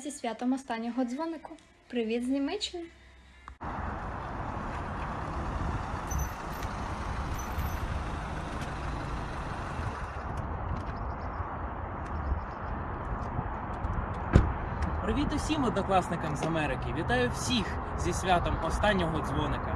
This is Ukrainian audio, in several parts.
зі святом останнього дзвонику. Привіт з Німеччини. Привіт усім однокласникам з Америки! Вітаю всіх зі святом останнього дзвоника.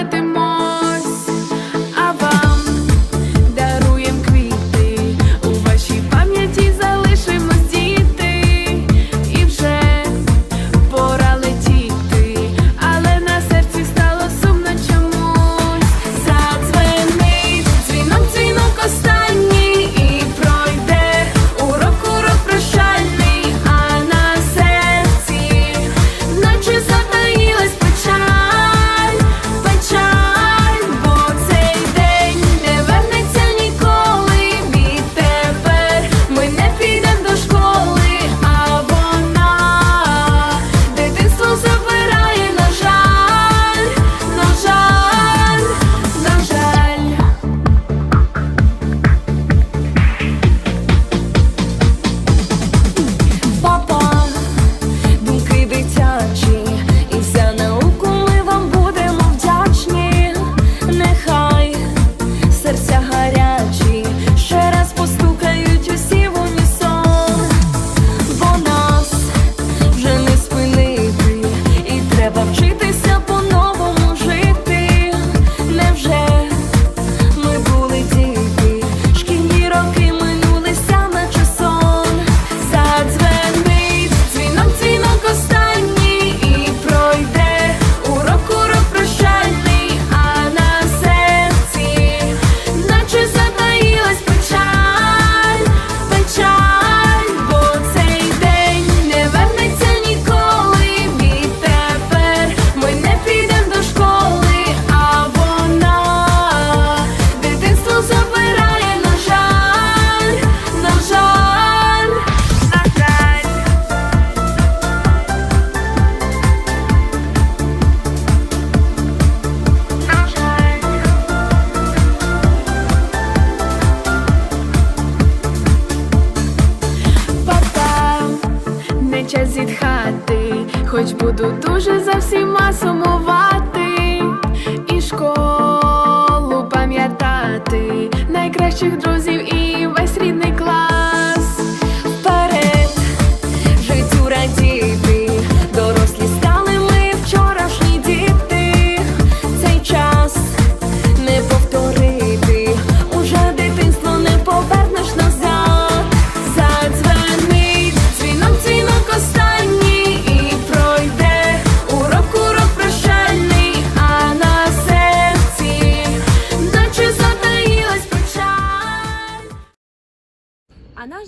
буду дуже за всіма сумувати, і школу пам'ятати, найкращих друзів і весь рідний клас.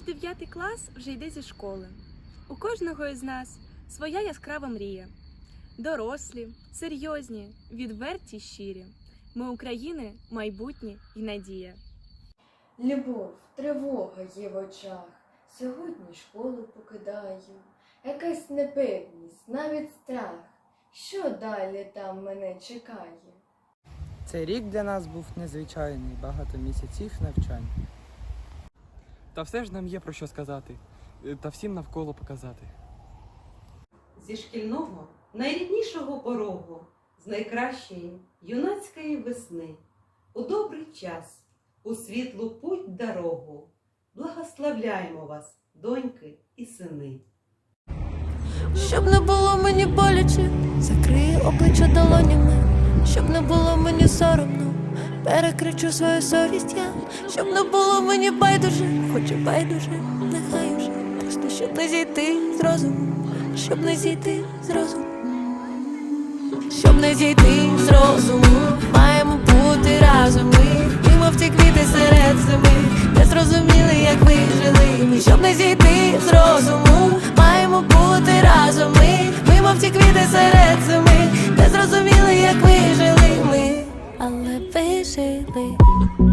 Дев'ятий клас вже йде зі школи. У кожного із нас своя яскрава мрія. Дорослі, серйозні, відверті, щирі. Ми України майбутнє і надія. Любов, тривога є в очах. Сьогодні школу покидаю. Якась непевність, навіть страх. Що далі там мене чекає? Цей рік для нас був незвичайний, багато місяців навчань. Та все ж нам є про що сказати, е, та всім навколо показати. зі шкільного найріднішого порогу, з найкращої юнацької весни, у добрий час, у світлу путь дорогу, благословляємо вас, доньки і сини. Щоб не було мені боляче, закрию обличчя долонями, щоб не було мені соромно, перекричу свою совість я, щоб не було мені байдуже, хоч байдуже, нехай уже, просто щоб не зійти з розуму, щоб не зійти з розуму, щоб не зійти з розуму, маємо бути разом ми, і мов ті квіти серед зими, не зрозуміли, як ви жили, ми, щоб не зійти з розуму, маємо бути разом ми, ми мов ті квіти серед зими, не зрозуміли, як вижили ми, але silly.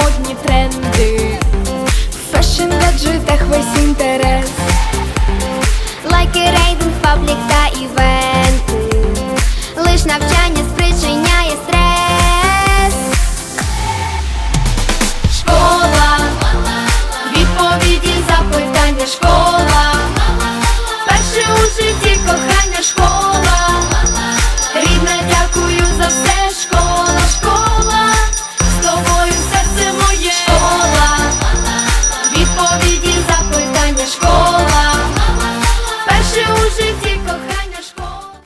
модні тренди, в фешн гаджетах весь інтерес, лайки, рейдинг, паблік та івенти, лиш навчання спричиняє